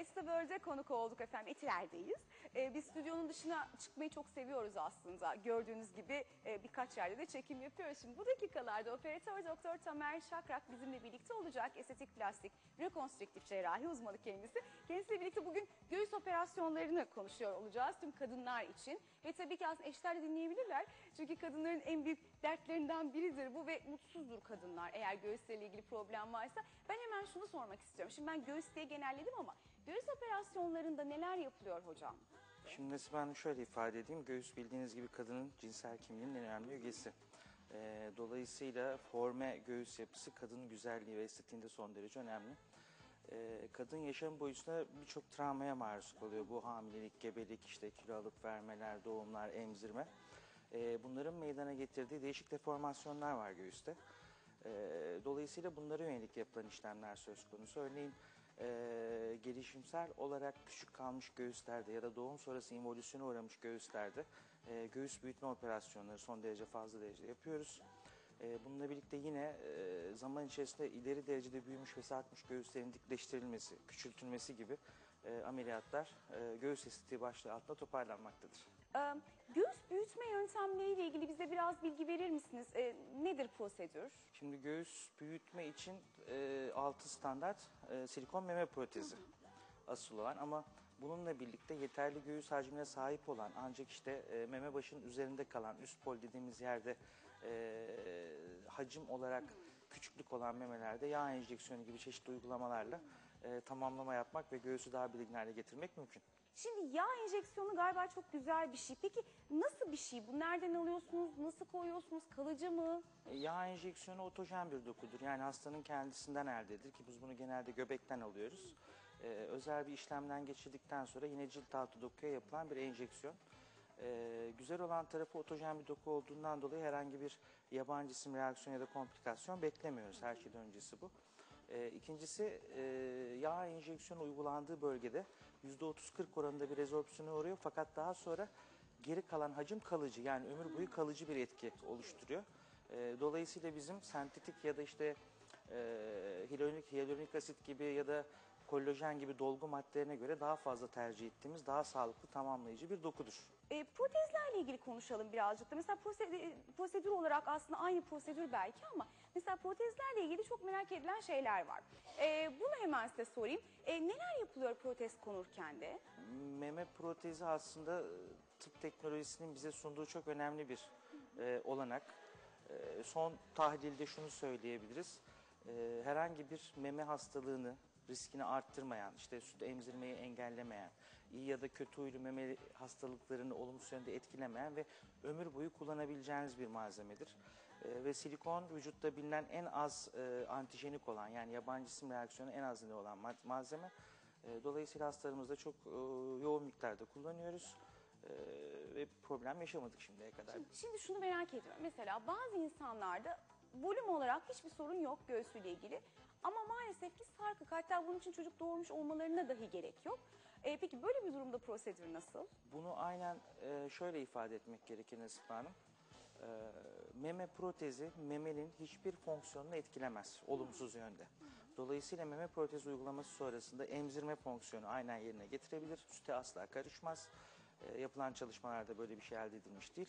Esta World'e konuk olduk efendim. Etiler'deyiz. Ee, biz stüdyonun dışına çıkmayı çok seviyoruz aslında. Gördüğünüz gibi e, birkaç yerde de çekim yapıyoruz. Şimdi bu dakikalarda operatör doktor Tamer Şakrak bizimle birlikte olacak. Estetik plastik rekonstrüktif cerrahi uzmanı kendisi. Kendisiyle birlikte bugün göğüs operasyonlarını konuşuyor olacağız tüm kadınlar için. Ve tabii ki aslında eşler de dinleyebilirler. Çünkü kadınların en büyük dertlerinden biridir bu ve mutsuzdur kadınlar eğer göğüsleriyle ilgili problem varsa. Ben hemen şunu sormak istiyorum. Şimdi ben göğüs diye genelledim ama göğüs operasyonlarında neler yapılıyor hocam? Şimdi ben şöyle ifade edeyim. Göğüs bildiğiniz gibi kadının cinsel kimliğinin en önemli ögesi. Ee, dolayısıyla forme göğüs yapısı kadının güzelliği ve estetiğinde son derece önemli. Ee, kadın yaşam boyunca birçok travmaya maruz kalıyor. Bu hamilelik, gebelik, işte kilo alıp vermeler, doğumlar, emzirme. Ee, bunların meydana getirdiği değişik deformasyonlar var göğüste. Ee, dolayısıyla bunlara yönelik yapılan işlemler söz konusu. Örneğin e, gelişimsel olarak küçük kalmış göğüslerde ya da doğum sonrası involüsyona uğramış göğüslerde e, göğüs büyütme operasyonları son derece fazla derecede yapıyoruz. E, bununla birlikte yine e, zaman içerisinde ileri derecede büyümüş ve sarkmış göğüslerin dikleştirilmesi, küçültülmesi gibi e, ameliyatlar e, göğüs estetiği başlığı altında toparlanmaktadır. Ee, göğüs büyütme yöntemleriyle ilgili bize biraz bilgi verir misiniz? Nedir prosedür? Şimdi göğüs büyütme için e, altı standart silikon meme protezi asıl olan ama bununla birlikte yeterli göğüs hacmine sahip olan ancak işte meme başının üzerinde kalan üst pol dediğimiz yerde hacim olarak küçüklük olan memelerde yağ enjeksiyonu gibi çeşitli uygulamalarla e, tamamlama yapmak ve göğüsü daha belirgin hale getirmek mümkün. Şimdi yağ enjeksiyonu galiba çok güzel bir şey. Peki nasıl bir şey? Bu nereden alıyorsunuz? Nasıl koyuyorsunuz? Kalıcı mı? E, Yağ enjeksiyonu otojen bir dokudur. Yani hastanın kendisinden elde edilir ki biz bunu genelde göbekten alıyoruz. E, özel bir işlemden geçirdikten sonra yine cilt altı dokuya yapılan bir enjeksiyon. E, güzel olan tarafı otojen bir doku olduğundan dolayı herhangi bir yabancı cisim reaksiyon ya da komplikasyon beklemiyoruz. Her şeyden öncesi bu. E, ikincisi e, yağ enjeksiyonu uygulandığı bölgede %30-40 oranında bir rezorpsiyona uğruyor fakat daha sonra geri kalan hacim kalıcı yani ömür boyu kalıcı bir etki oluşturuyor. E, dolayısıyla bizim sentetik ya da işte e, hyaluronik, hyaluronik asit gibi ya da kollajen gibi dolgu maddelerine göre daha fazla tercih ettiğimiz daha sağlıklı tamamlayıcı bir dokudur. E, protezlerle ilgili konuşalım birazcık da. Mesela prosedür, prosedür olarak aslında aynı prosedür belki ama mesela protezlerle ilgili çok merak edilen şeyler var. E, bunu hemen size sorayım. E, neler yapılıyor protez konurken de? Meme protezi aslında e, tıp teknolojisinin bize sunduğu çok önemli bir e, olanak. E, son tahlilde şunu söyleyebiliriz. E, herhangi bir meme hastalığını riskini arttırmayan, işte süt emzirmeyi engellemeyen, iyi ya da kötü huylu meme hastalıklarını olumsuz yönde etkilemeyen ve ömür boyu kullanabileceğiniz bir malzemedir. E, ve silikon vücutta bilinen en az e, antijenik olan yani yabancı cisim reaksiyonu en az olan ma- malzeme. E, dolayısıyla hastalarımızda çok e, yoğun miktarda kullanıyoruz E, ve problem yaşamadık şimdiye kadar. Şimdi şunu merak ediyorum. Mesela bazı insanlarda volüm olarak hiçbir sorun yok göğsüyle ilgili. Ama maalesef ki sarkık hatta bunun için çocuk doğurmuş olmalarına dahi gerek yok. E, peki böyle bir durumda prosedür nasıl? Bunu aynen e, şöyle ifade etmek gerekir Nesibe Hanım. E, meme protezi memenin hiçbir fonksiyonunu etkilemez olumsuz yönde. Dolayısıyla meme protezi uygulaması sonrasında emzirme fonksiyonu aynen yerine getirebilir. Süte asla karışmaz. E, yapılan çalışmalarda böyle bir şey elde edilmiş değil.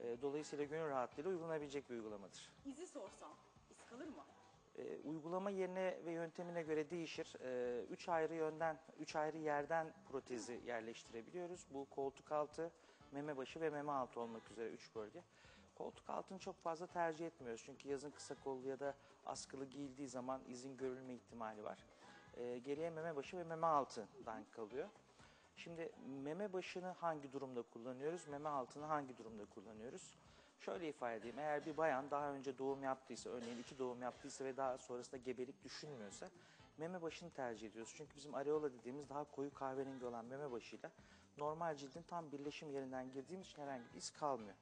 E, dolayısıyla gönül rahatlığıyla uygulanabilecek bir uygulamadır. İzi sorsam iz kalır mı? E, uygulama yerine ve yöntemine göre değişir. E, üç ayrı yönden, üç ayrı yerden protezi yerleştirebiliyoruz. Bu koltuk altı, meme başı ve meme altı olmak üzere üç bölge. Koltuk altını çok fazla tercih etmiyoruz. Çünkü yazın kısa kollu ya da askılı giyildiği zaman izin görülme ihtimali var. E, geriye meme başı ve meme altından kalıyor. Şimdi meme başını hangi durumda kullanıyoruz, meme altını hangi durumda kullanıyoruz? Şöyle ifade edeyim, eğer bir bayan daha önce doğum yaptıysa, örneğin iki doğum yaptıysa ve daha sonrasında gebelik düşünmüyorsa meme başını tercih ediyoruz. Çünkü bizim areola dediğimiz daha koyu kahverengi olan meme başıyla normal cildin tam birleşim yerinden girdiğimiz için herhangi bir iz kalmıyor.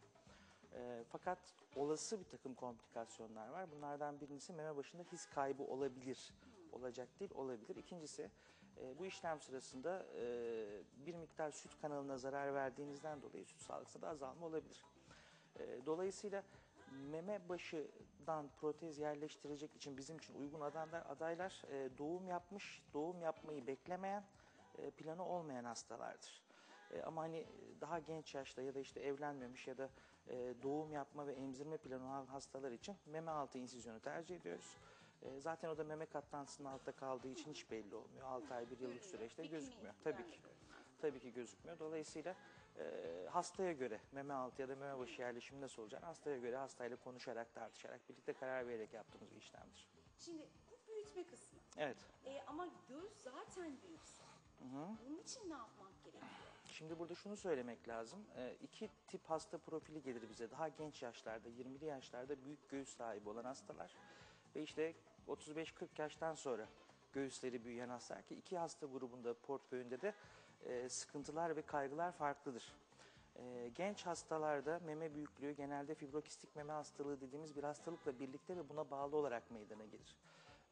E, fakat olası bir takım komplikasyonlar var. Bunlardan birincisi meme başında his kaybı olabilir. Olacak değil, olabilir. İkincisi e, bu işlem sırasında e, bir miktar süt kanalına zarar verdiğinizden dolayı süt sağlıksında da azalma olabilir. E, dolayısıyla meme başından protez yerleştirecek için bizim için uygun adaylar, adaylar e, doğum yapmış, doğum yapmayı beklemeyen e, planı olmayan hastalardır. E, ama hani daha genç yaşta ya da işte evlenmemiş ya da e, doğum yapma ve emzirme planı olan hastalar için meme altı insizyonu tercih ediyoruz. E, zaten o da meme katlantısının altta kaldığı için hiç belli olmuyor. 6 ay, 1 yıllık süreçte gözükmüyor. Tabii ki. Tabii ki gözükmüyor. Dolayısıyla hastaya göre meme altı ya da meme başı yerleşimi nasıl olacak? Hastaya göre hastayla konuşarak, tartışarak, birlikte karar vererek yaptığımız bir işlemdir. Şimdi bu büyütme kısmı. Evet. E, ama göğüs zaten büyükse. Bunun için ne yapmak gerekiyor? Şimdi burada şunu söylemek lazım. Ee, iki tip hasta profili gelir bize. Daha genç yaşlarda, 20'li yaşlarda büyük göğüs sahibi olan hastalar. Ve işte 35-40 yaştan sonra göğüsleri büyüyen hastalar ki iki hasta grubunda portföyünde de e, sıkıntılar ve kaygılar farklıdır. E, genç hastalarda meme büyüklüğü genelde fibrokistik meme hastalığı dediğimiz bir hastalıkla birlikte ve buna bağlı olarak meydana gelir.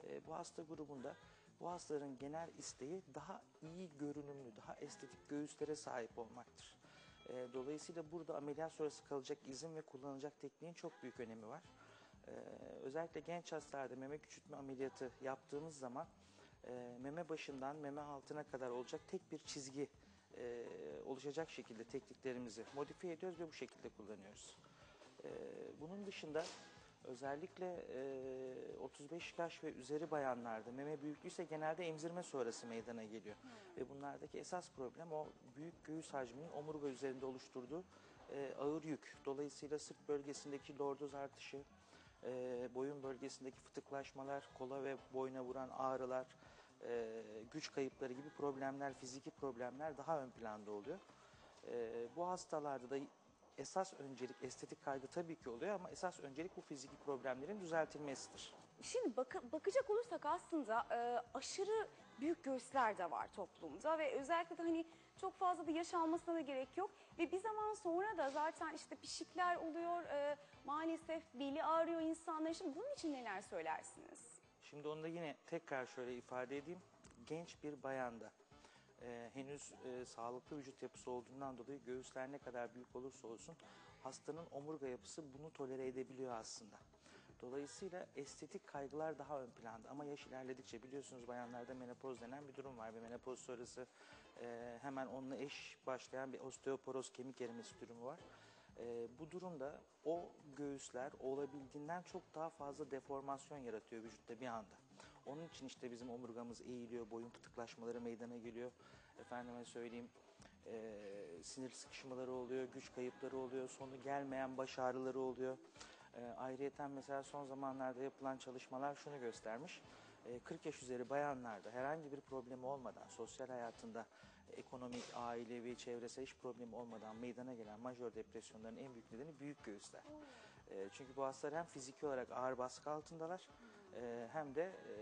E, bu hasta grubunda bu hastaların genel isteği daha iyi görünümlü, daha estetik göğüslere sahip olmaktır. Dolayısıyla burada ameliyat sonrası kalacak izin ve kullanılacak tekniğin çok büyük önemi var. Özellikle genç hastalarda meme küçültme ameliyatı yaptığımız zaman e, meme başından meme altına kadar olacak tek bir çizgi e, oluşacak şekilde tekniklerimizi modifiye ediyoruz ve bu şekilde kullanıyoruz. E, bunun dışında özellikle e, 35 yaş ve üzeri bayanlarda meme büyüklüğü ise genelde emzirme sonrası meydana geliyor. Ve bunlardaki esas problem o büyük göğüs hacminin omurga üzerinde oluşturduğu e, ağır yük. Dolayısıyla sırt bölgesindeki lordoz artışı, e, boyun bölgesindeki fıtıklaşmalar, kola ve boyuna vuran ağrılar, e, güç kayıpları gibi problemler, fiziki problemler daha ön planda oluyor. E, bu hastalarda da esas öncelik estetik kaygı tabii ki oluyor ama esas öncelik bu fiziki problemlerin düzeltilmesidir. Şimdi baka- bakacak olursak aslında e, aşırı büyük göğüsler de var toplumda ve özellikle de hani çok fazla da yaş almasına da gerek yok ve bir zaman sonra da zaten işte pişikler oluyor e, maalesef beli ağrıyor insanların. Şimdi bunun için neler söylersiniz? Şimdi onu da yine tekrar şöyle ifade edeyim. Genç bir bayanda e, henüz e, sağlıklı vücut yapısı olduğundan dolayı göğüsler ne kadar büyük olursa olsun hastanın omurga yapısı bunu tolere edebiliyor aslında. Dolayısıyla estetik kaygılar daha ön planda ama yaş ilerledikçe biliyorsunuz bayanlarda menopoz denen bir durum var ve menopoz sonrası e, hemen onunla eş başlayan bir osteoporoz kemik erimesi durumu var. E, bu durumda o göğüsler olabildiğinden çok daha fazla deformasyon yaratıyor vücutta bir anda. Onun için işte bizim omurgamız eğiliyor, boyun fıtıklaşmaları meydana geliyor. Efendime söyleyeyim e, sinir sıkışmaları oluyor, güç kayıpları oluyor, sonu gelmeyen baş ağrıları oluyor. E, ayrıyeten mesela son zamanlarda yapılan çalışmalar şunu göstermiş. E, 40 yaş üzeri bayanlarda herhangi bir problemi olmadan, sosyal hayatında ekonomik, ailevi, çevresel hiç problemi olmadan meydana gelen majör depresyonların en büyük nedeni büyük göğüsler. E, çünkü bu hastalar hem fiziki olarak ağır baskı altındalar e, hem de e,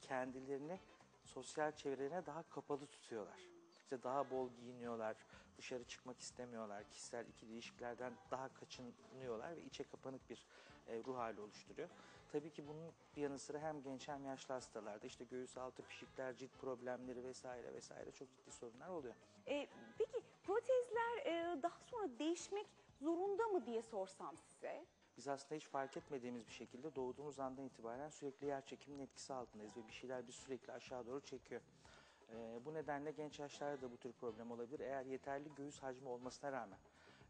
kendilerini sosyal çevrelerine daha kapalı tutuyorlar. İşte daha bol giyiniyorlar, dışarı çıkmak istemiyorlar, kişisel ikili ilişkilerden daha kaçınıyorlar ve içe kapanık bir e, ruh hali oluşturuyor. Tabii ki bunun yanı sıra hem genç hem yaşlı hastalarda işte göğüs altı pişikler, cilt problemleri vesaire vesaire çok ciddi sorunlar oluyor. E, peki protezler e, daha sonra değişmek zorunda mı diye sorsam size? Biz aslında hiç fark etmediğimiz bir şekilde doğduğumuz andan itibaren sürekli yer çekiminin etkisi altındayız ve bir şeyler biz sürekli aşağı doğru çekiyor. Ee, bu nedenle genç yaşlarda da bu tür problem olabilir. Eğer yeterli göğüs hacmi olmasına rağmen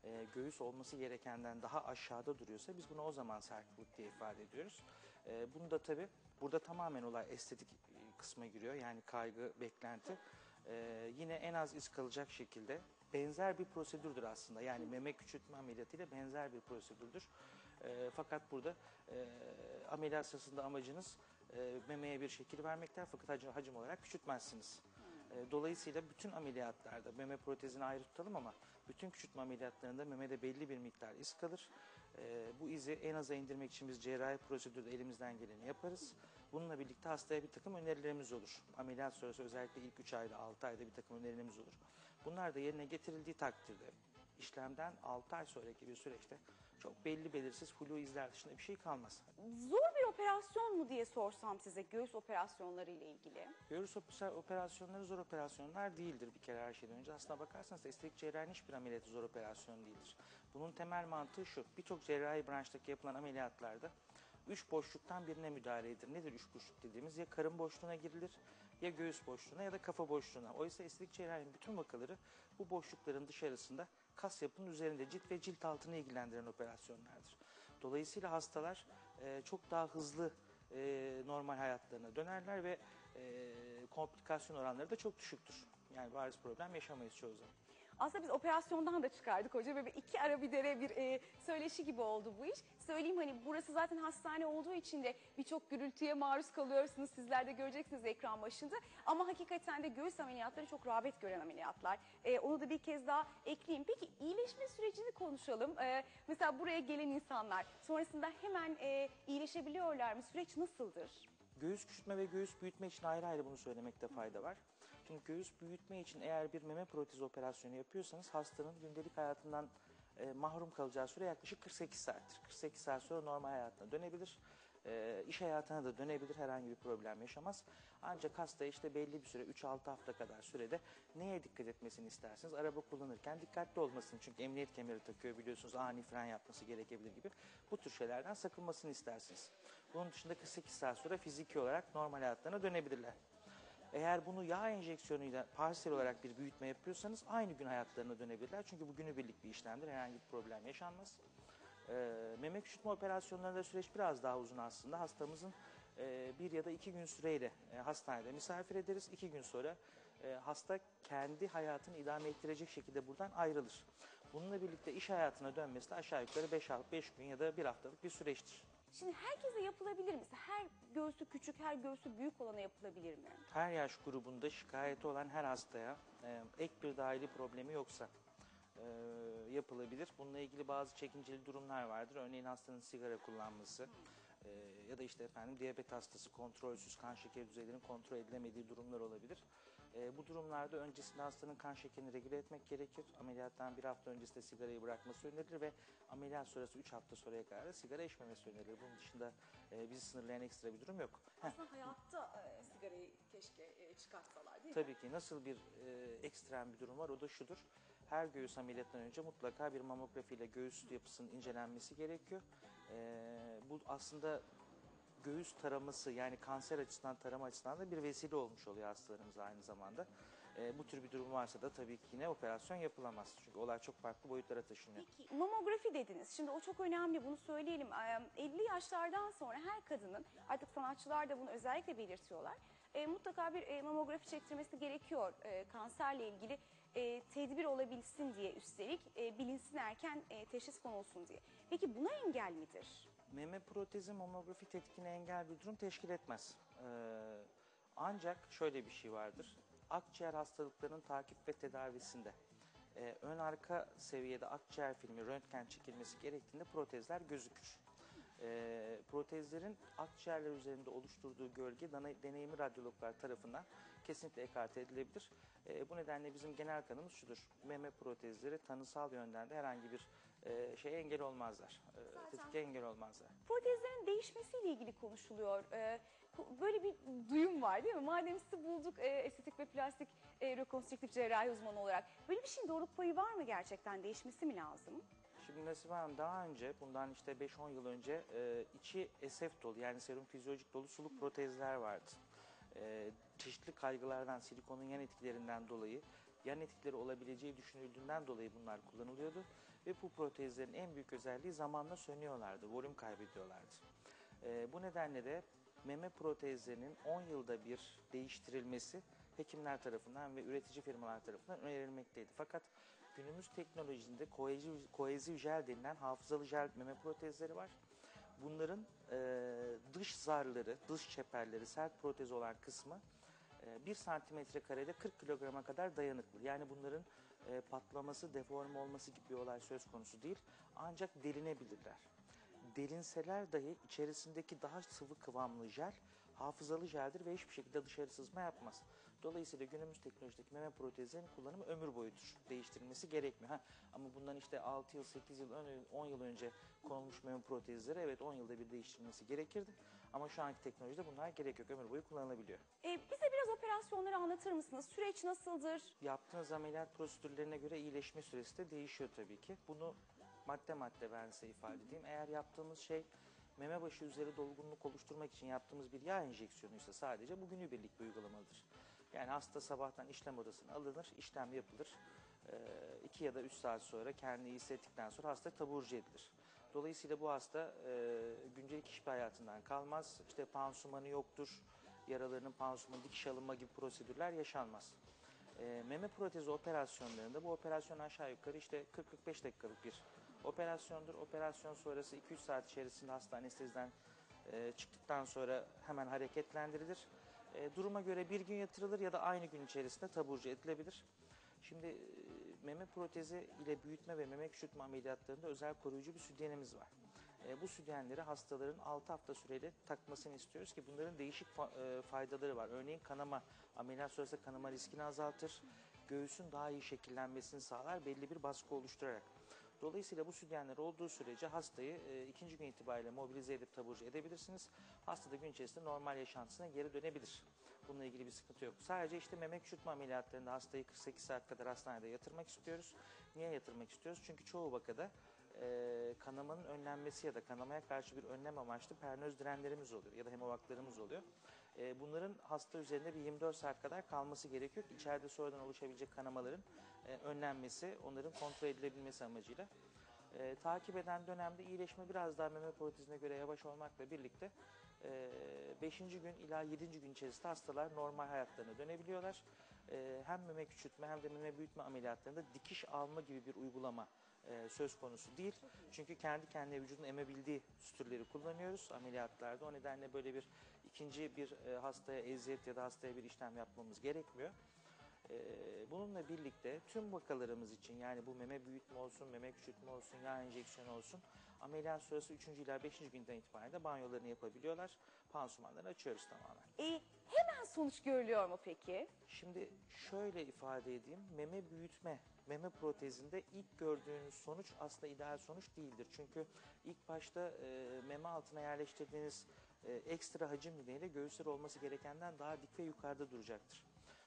e, göğüs olması gerekenden daha aşağıda duruyorsa biz buna o zaman sarkıklık diye ifade ediyoruz. E, bunu da tabii burada tamamen olay estetik e, kısma giriyor. Yani kaygı, beklenti. E, yine en az iz kalacak şekilde benzer bir prosedürdür aslında. Yani meme küçültme ameliyatıyla benzer bir prosedürdür. E, fakat burada e, ameliyat sırasında amacınız e, memeye bir şekil vermekten fakat hacim, hacim olarak küçültmezsiniz. E, dolayısıyla bütün ameliyatlarda meme protezini ayrı tutalım ama bütün küçültme ameliyatlarında memede belli bir miktar iz kalır. E, bu izi en aza indirmek için biz cerrahi prosedürde elimizden geleni yaparız. Bununla birlikte hastaya bir takım önerilerimiz olur. Ameliyat sonrası özellikle ilk 3 ayda 6 ayda bir takım önerilerimiz olur. Bunlar da yerine getirildiği takdirde işlemden 6 ay sonraki bir süreçte çok belli belirsiz flu izler dışında bir şey kalmaz. Zor bir operasyon mu diye sorsam size göğüs operasyonları ile ilgili? Göğüs oper- operasyonları zor operasyonlar değildir bir kere her şeyden önce. Aslına bakarsanız estetik cerrahinin hiçbir ameliyatı zor operasyon değildir. Bunun temel mantığı şu. Birçok cerrahi branştaki yapılan ameliyatlarda üç boşluktan birine müdahale edilir. Nedir üç boşluk dediğimiz? Ya karın boşluğuna girilir, ya göğüs boşluğuna ya da kafa boşluğuna. Oysa estetik cerrahinin bütün vakaları bu boşlukların dışarısında kas yapının üzerinde cilt ve cilt altını ilgilendiren operasyonlardır. Dolayısıyla hastalar e, çok daha hızlı e, normal hayatlarına dönerler ve e, komplikasyon oranları da çok düşüktür. Yani bariz problem yaşamayız çoğu zaman. Aslında biz operasyondan da çıkardık hocam. Böyle iki ara bir dere bir e, söyleşi gibi oldu bu iş. Söyleyeyim hani burası zaten hastane olduğu için de birçok gürültüye maruz kalıyorsunuz. Sizler de göreceksiniz ekran başında. Ama hakikaten de göğüs ameliyatları çok rağbet gören ameliyatlar. E, onu da bir kez daha ekleyeyim. Peki iyileşme sürecini konuşalım. E, mesela buraya gelen insanlar sonrasında hemen e, iyileşebiliyorlar mı? Süreç nasıldır? Göğüs küçültme ve göğüs büyütme için ayrı ayrı bunu söylemekte fayda var. Çünkü göğüs büyütme için eğer bir meme protezi operasyonu yapıyorsanız hastanın gündelik hayatından e, mahrum kalacağı süre yaklaşık 48 saattir. 48 saat sonra normal hayatına dönebilir. E, iş hayatına da dönebilir herhangi bir problem yaşamaz. Ancak hasta işte belli bir süre 3-6 hafta kadar sürede neye dikkat etmesini istersiniz? Araba kullanırken dikkatli olmasını çünkü emniyet kemeri takıyor biliyorsunuz ani fren yapması gerekebilir gibi. Bu tür şeylerden sakınmasını istersiniz. Bunun dışında 48 saat sonra fiziki olarak normal hayatlarına dönebilirler. Eğer bunu yağ enjeksiyonuyla parsel olarak bir büyütme yapıyorsanız aynı gün hayatlarına dönebilirler. Çünkü bu günübirlik bir işlemdir. Herhangi bir problem yaşanmaz. Ee, meme küçültme operasyonlarında süreç biraz daha uzun aslında. Hastamızın e, bir ya da iki gün süreyle e, hastanede misafir ederiz. İki gün sonra e, hasta kendi hayatını idame ettirecek şekilde buradan ayrılır. Bununla birlikte iş hayatına dönmesi de aşağı yukarı 5 gün ya da bir haftalık bir süreçtir. Şimdi herkese yapılabilir mi? Her göğsü küçük, her göğsü büyük olana yapılabilir mi? her yaş grubunda şikayeti olan her hastaya e, ek bir dahili problemi yoksa e, yapılabilir. Bununla ilgili bazı çekinceli durumlar vardır. Örneğin hastanın sigara kullanması e, ya da işte efendim diyabet hastası kontrolsüz kan şekeri düzeylerinin kontrol edilemediği durumlar olabilir. E, bu durumlarda öncesinde hastanın kan şekerini regüle etmek gerekir. Ameliyattan bir hafta öncesinde sigarayı bırakması önerilir ve ameliyat sonrası 3 hafta sonraya kadar da sigara içmemesi önerilir. Bunun dışında e, bizi sınırlayan ekstra bir durum yok. Heh. Aslında hayatta e, sigarayı keşke e, çıkartsalar değil Tabii ki nasıl bir e, ekstrem bir durum var o da şudur. Her göğüs ameliyatından önce mutlaka bir mamografi ile göğüs yapısının incelenmesi gerekiyor. E, bu aslında göğüs taraması yani kanser açısından tarama açısından da bir vesile olmuş oluyor hastalarımıza aynı zamanda. E, bu tür bir durum varsa da tabii ki yine operasyon yapılamaz. Çünkü olay çok farklı boyutlara taşınıyor. Peki mamografi dediniz. Şimdi o çok önemli bunu söyleyelim. Ee, 50 yaşlardan sonra her kadının artık sanatçılar da bunu özellikle belirtiyorlar. e, mutlaka bir e, mamografi çektirmesi gerekiyor e, kanserle ilgili e, tedbir olabilsin diye üstelik e, bilinsin erken e, teşhis konulsun diye. Peki buna engel midir? Meme protezi mamografi tetkine engel bir durum teşkil etmez. Ee, ancak şöyle bir şey vardır. Akciğer hastalıklarının takip ve tedavisinde e, ön arka seviyede akciğer filmi röntgen çekilmesi gerektiğinde protezler gözükür. E, protezlerin akciğerler üzerinde oluşturduğu gölge deneyimli radyologlar tarafından kesinlikle ekarte edilebilir. E, bu nedenle bizim genel kanımız şudur. Meme protezleri tanısal yönden de herhangi bir e, şeye engel olmazlar. E, Zaten- tetkike engel olmazlar. Protezlerin değişmesiyle ilgili konuşuluyor. Ee, böyle bir duyum var değil mi? Madem sizi bulduk e, estetik ve plastik e, rekonstrüktif cerrahi uzmanı olarak. Böyle bir şeyin doğruluk payı var mı gerçekten? Değişmesi mi lazım? Şimdi Nasibe Hanım daha önce bundan işte 5-10 yıl önce e, içi SF dolu yani serum fizyolojik dolu suluk protezler vardı. E, çeşitli kaygılardan, silikonun yan etkilerinden dolayı yan etkileri olabileceği düşünüldüğünden dolayı bunlar kullanılıyordu. Ve bu protezlerin en büyük özelliği zamanla sönüyorlardı, volüm kaybediyorlardı. E, bu nedenle de meme protezlerinin 10 yılda bir değiştirilmesi hekimler tarafından ve üretici firmalar tarafından önerilmekteydi. Fakat günümüz teknolojisinde koeziv, koeziv jel denilen hafızalı jel meme protezleri var. Bunların e, dış zarları, dış çeperleri, sert protez olan kısmı e, 1 santimetre karede 40 kilograma kadar dayanıklı. Yani bunların e, patlaması, deforme olması gibi bir olay söz konusu değil. Ancak delinebilirler. Delinseler dahi içerisindeki daha sıvı kıvamlı jel hafızalı jeldir ve hiçbir şekilde dışarı sızma yapmaz. Dolayısıyla günümüz teknolojideki meme protezlerinin kullanımı ömür boyudur. Değiştirilmesi gerekmiyor. Ha, ama bundan işte 6 yıl, 8 yıl, ön- 10 yıl önce konulmuş meme protezleri evet 10 yılda bir değiştirilmesi gerekirdi. Ama şu anki teknolojide bunlar gerek yok. Ömür boyu kullanılabiliyor. Ee, bize biraz operasyonları anlatır mısınız? Süreç nasıldır? Yaptığınız ameliyat prosedürlerine göre iyileşme süresi de değişiyor tabii ki. Bunu madde madde ben size ifade edeyim. Eğer yaptığımız şey meme başı üzeri dolgunluk oluşturmak için yaptığımız bir yağ enjeksiyonuysa sadece bu günübirlik bir uygulamadır. Yani hasta sabahtan işlem odasına alınır, işlem yapılır. 2 ya da 3 saat sonra kendini hissettikten sonra hasta taburcu edilir. Dolayısıyla bu hasta e, güncelik iş hayatından kalmaz. İşte pansumanı yoktur, yaralarının pansumanı, dikiş alınma gibi prosedürler yaşanmaz. E, meme protezi operasyonlarında bu operasyon aşağı yukarı işte 40-45 dakikalık bir operasyondur. Operasyon sonrası 2-3 saat içerisinde hasta anesteziden e, çıktıktan sonra hemen hareketlendirilir. E, duruma göre bir gün yatırılır ya da aynı gün içerisinde taburcu edilebilir. Şimdi e, meme protezi ile büyütme ve meme küçültme ameliyatlarında özel koruyucu bir sütyenimiz var. E, bu sütyenleri hastaların 6 hafta süreyle takmasını istiyoruz ki bunların değişik fa- e, faydaları var. Örneğin kanama, ameliyat sonrası kanama riskini azaltır. Göğsün daha iyi şekillenmesini sağlar belli bir baskı oluşturarak. Dolayısıyla bu sütyenler olduğu sürece hastayı e, ikinci gün itibariyle mobilize edip taburcu edebilirsiniz. Hasta da gün içerisinde normal yaşantısına geri dönebilir. Bununla ilgili bir sıkıntı yok. Sadece işte meme küçültme ameliyatlarında hastayı 48 saat kadar hastanede yatırmak istiyoruz. Niye yatırmak istiyoruz? Çünkü çoğu vakada e, kanamanın önlenmesi ya da kanamaya karşı bir önlem amaçlı pernöz direnlerimiz oluyor ya da hemovaklarımız oluyor. E, bunların hasta üzerinde bir 24 saat kadar kalması gerekiyor ki içeride sonradan oluşabilecek kanamaların e, önlenmesi, onların kontrol edilebilmesi amacıyla. E, takip eden dönemde iyileşme biraz daha meme protezine göre yavaş olmakla birlikte 5. gün ila 7. gün içerisinde hastalar normal hayatlarına dönebiliyorlar. E, hem meme küçültme hem de meme büyütme ameliyatlarında dikiş alma gibi bir uygulama e, söz konusu değil. Çünkü kendi kendine vücudun emebildiği sütürleri kullanıyoruz ameliyatlarda. O nedenle böyle bir ikinci bir e, hastaya eziyet ya da hastaya bir işlem yapmamız gerekmiyor. E, bununla birlikte tüm vakalarımız için yani bu meme büyütme olsun, meme küçültme olsun, yağ enjeksiyonu olsun ameliyat sonrası 3. ila 5. günden itibaren de banyolarını yapabiliyorlar. Pansumanlarını açıyoruz tamamen. E, hemen sonuç görülüyor mu peki? Şimdi şöyle ifade edeyim. Meme büyütme, meme protezinde ilk gördüğünüz sonuç aslında ideal sonuç değildir. Çünkü ilk başta e, meme altına yerleştirdiğiniz e, ekstra hacim nedeniyle göğüsler olması gerekenden daha dik ve yukarıda duracaktır.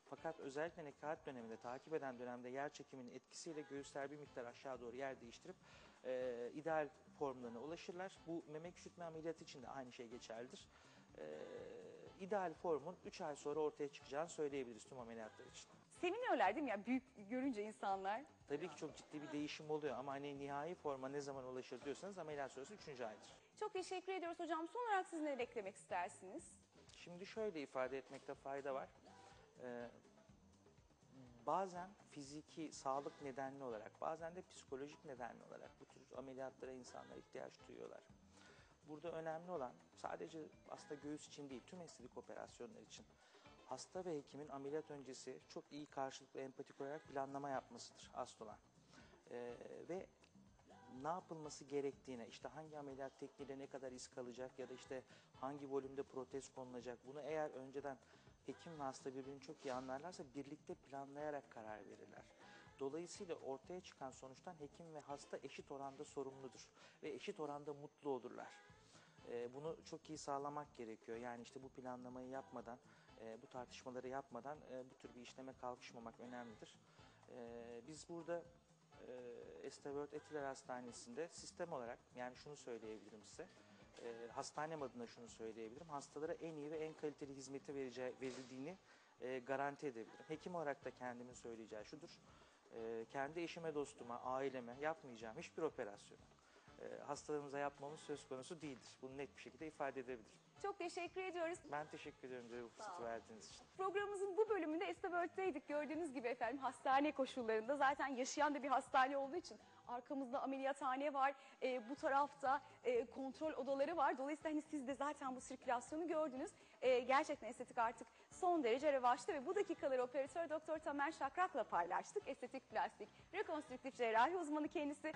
Fakat özellikle nekaat döneminde, takip eden dönemde yer çekiminin etkisiyle göğüsler bir miktar aşağı doğru yer değiştirip e, ideal formlarına ulaşırlar. Bu meme küçültme ameliyatı için de aynı şey geçerlidir. E, ideal formun 3 ay sonra ortaya çıkacağını söyleyebiliriz tüm ameliyatlar için. Seviniyorlar değil mi ya büyük görünce insanlar? Tabii ki çok ciddi bir değişim oluyor ama hani nihai forma ne zaman ulaşır diyorsanız ameliyat sonrası 3. aydır. Çok teşekkür ediyoruz hocam. Son olarak siz ne eklemek istersiniz? Şimdi şöyle ifade etmekte fayda var. Ee, bazen fiziki sağlık nedenli olarak, bazen de psikolojik nedenli olarak bu tür ameliyatlara insanlar ihtiyaç duyuyorlar. Burada önemli olan sadece aslında göğüs için değil, tüm estetik operasyonlar için hasta ve hekimin ameliyat öncesi çok iyi karşılıklı empatik olarak planlama yapmasıdır asıl olan. Ee, ve ne yapılması gerektiğine, işte hangi ameliyat tekniğiyle ne kadar iz kalacak ya da işte hangi volümde protez konulacak bunu eğer önceden hekim ve hasta birbirini çok iyi anlarlarsa birlikte planlayarak karar verirler. Dolayısıyla ortaya çıkan sonuçtan hekim ve hasta eşit oranda sorumludur ve eşit oranda mutlu olurlar. Ee, bunu çok iyi sağlamak gerekiyor. Yani işte bu planlamayı yapmadan, e, bu tartışmaları yapmadan e, bu tür bir işleme kalkışmamak önemlidir. Ee, biz burada e, Estaworld Etiler Hastanesi'nde sistem olarak yani şunu söyleyebilirim size. E, hastanem adına şunu söyleyebilirim. Hastalara en iyi ve en kaliteli hizmeti vereceği, verildiğini e, garanti edebilirim. Hekim olarak da kendimin söyleyeceği şudur. E, kendi eşime, dostuma, aileme yapmayacağım hiçbir operasyonu e, hastalarımıza yapmamız söz konusu değildir. Bunu net bir şekilde ifade edebilirim. Çok teşekkür ediyoruz. Ben teşekkür ediyorum böyle bu fırsatı verdiğiniz için. Programımızın bu bölümünde Estaworld'deydik. Gördüğünüz gibi efendim hastane koşullarında zaten yaşayan da bir hastane olduğu için arkamızda ameliyathane var. e, bu tarafta e, kontrol odaları var. Dolayısıyla hani siz de zaten bu sirkülasyonu gördünüz. E, gerçekten estetik artık son derece revaçta ve bu dakikaları operatör Doktor Tamer Şakrak'la paylaştık. Estetik plastik rekonstrüktif cerrahi uzmanı kendisi.